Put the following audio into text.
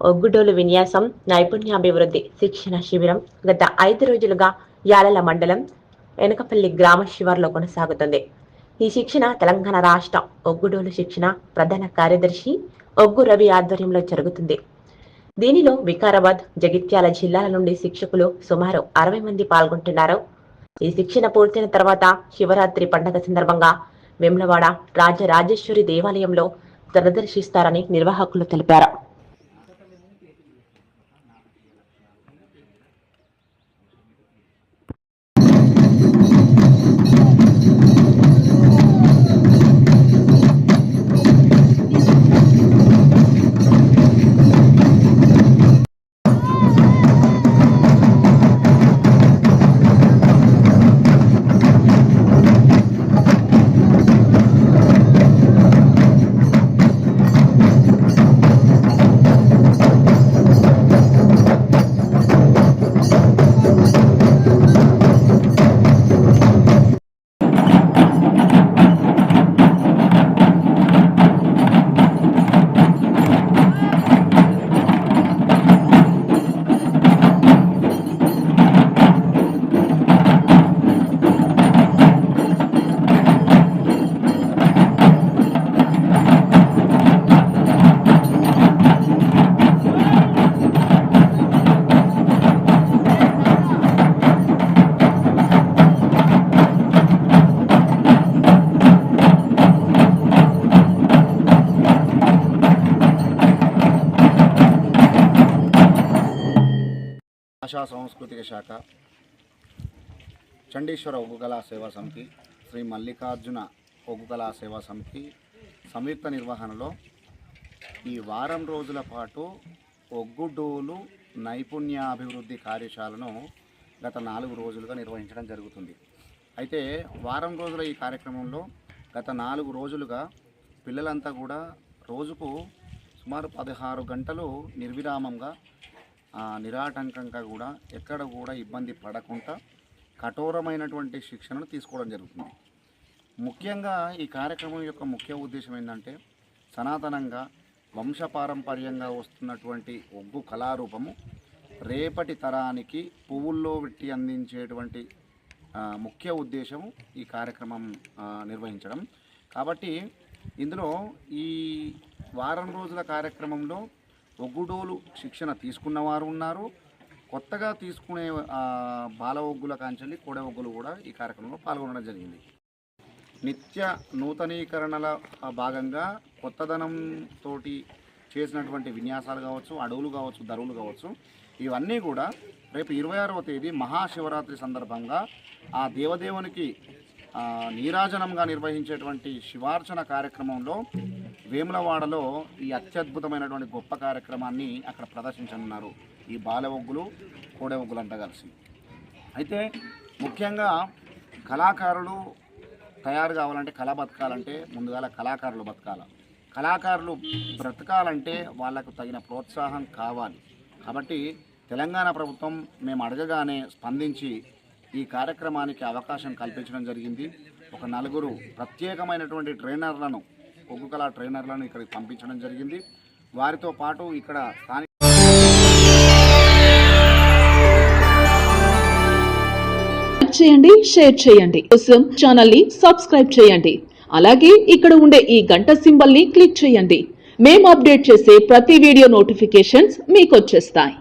ఒగ్గుడోలు విన్యాసం నైపుణ్యాభివృద్ధి శిక్షణ శిబిరం గత ఐదు రోజులుగా యాలల మండలం వెనకపల్లి గ్రామ శివార్లో కొనసాగుతుంది. ఈ శిక్షణ తెలంగాణ రాష్ట్ర ఒగ్గుడోలు శిక్షణ ప్రధాన కార్యదర్శి ఒగ్గు రవి ఆధ్వర్యంలో జరుగుతుంది. దీనిలో వికారాబాద్ జగిత్యాల జిల్లాల నుండి శిక్షకులు సుమారు అరవై మంది పాల్గొంటున్నారు. ఈ శిక్షణ పూర్తయిన తర్వాత శివరాత్రి పండగ సందర్భంగా వెమ్లవాడ రాజరాజేశ్వరి దేవాలయంలో ప్రదర్శిస్తారని నిర్వాహకులు తెలిపారు. భాషా సాంస్కృతిక శాఖ చండీశ్వర ఒగ్గు కళా సేవా సమితి శ్రీ మల్లికార్జున ఒగ్గు కళా సేవా సమితి సంయుక్త నిర్వహణలో ఈ వారం రోజుల పాటు ఒగ్గుడోలు నైపుణ్యాభివృద్ధి కార్యశాలను గత నాలుగు రోజులుగా నిర్వహించడం జరుగుతుంది. అయితే వారం రోజుల ఈ కార్యక్రమంలో గత నాలుగు రోజులుగా పిల్లలంతా కూడా రోజుకు సుమారు పదహారు గంటలు నిర్విరామంగా నిరాటంకంగా కూడా ఎక్కడ కూడా ఇబ్బంది పడకుండా కఠోరమైనటువంటి శిక్షణను తీసుకోవడం జరుగుతుంది. ముఖ్యంగా ఈ కార్యక్రమం యొక్క ముఖ్య ఉద్దేశం ఏంటంటే సనాతనంగా వంశపారంపర్యంగా వస్తున్నటువంటి ఒగ్గు కళారూపము రేపటి తరానికి పువ్వుల్లో పెట్టి అందించేటువంటి ముఖ్య ఉద్దేశము ఈ కార్యక్రమం నిర్వహించడం. కాబట్టి ఇందులో ఈ వారం రోజుల కార్యక్రమంలో ఒగ్గుడోలు శిక్షణ తీసుకున్న వారు ఉన్నారు. కొత్తగా తీసుకునే బాల ఒగ్గుల కాంచెల్లి కోడె ఒగ్గులు కూడా ఈ కార్యక్రమంలో పాల్గొనడం జరిగింది. నిత్య నూతనీకరణల భాగంగా కొత్తదనం తోటి చేసినటువంటి విన్యాసాలు కావచ్చు అడవులు కావచ్చు ధరువులు కావచ్చు ఇవన్నీ కూడా రేపు ఇరవై ఆరవ తేదీ మహాశివరాత్రి సందర్భంగా ఆ దేవదేవునికి నీరాజనంగా నిర్వహించేటువంటి శివార్చన కార్యక్రమంలో వేములవాడలో ఈ అత్యద్భుతమైనటువంటి గొప్ప కార్యక్రమాన్ని అక్కడ ప్రదర్శించనున్నారు. ఈ బాల ఒగ్గులు కోడె ఒగ్గులు అంట కలిసి. అయితే ముఖ్యంగా కళాకారులు తయారు కావాలంటే కళ బతకాలంటే ముందుగా కళాకారులు బతకాల. కళాకారులు బ్రతకాలంటే వాళ్ళకు తగిన ప్రోత్సాహం కావాలి. కాబట్టి తెలంగాణ ప్రభుత్వం మేము అడగగానే స్పందించి ఈ కార్యక్రమానికి అవకాశం కల్పించడం జరిగింది. ఒక నలుగురు ప్రత్యేకమైనటువంటి ట్రైనర్లను ఒగ్గు కళా ట్రైనర్లను ఇక్కడికి పంపించడం జరిగింది. వారితో పాటు ఇక్కడ స్థానిక చేయండి షేర్ చేయండి. కోసం ఛానల్ని సబ్స్క్రైబ్ చేయండి. అలాగే ఇక్కడ ఉండే ఈ గంట సింబల్ని క్లిక్ చేయండి. మేము అప్డేట్ చేసే ప్రతి వీడియో నోటిఫికేషన్స్ మీకు వచ్చేస్తాయి.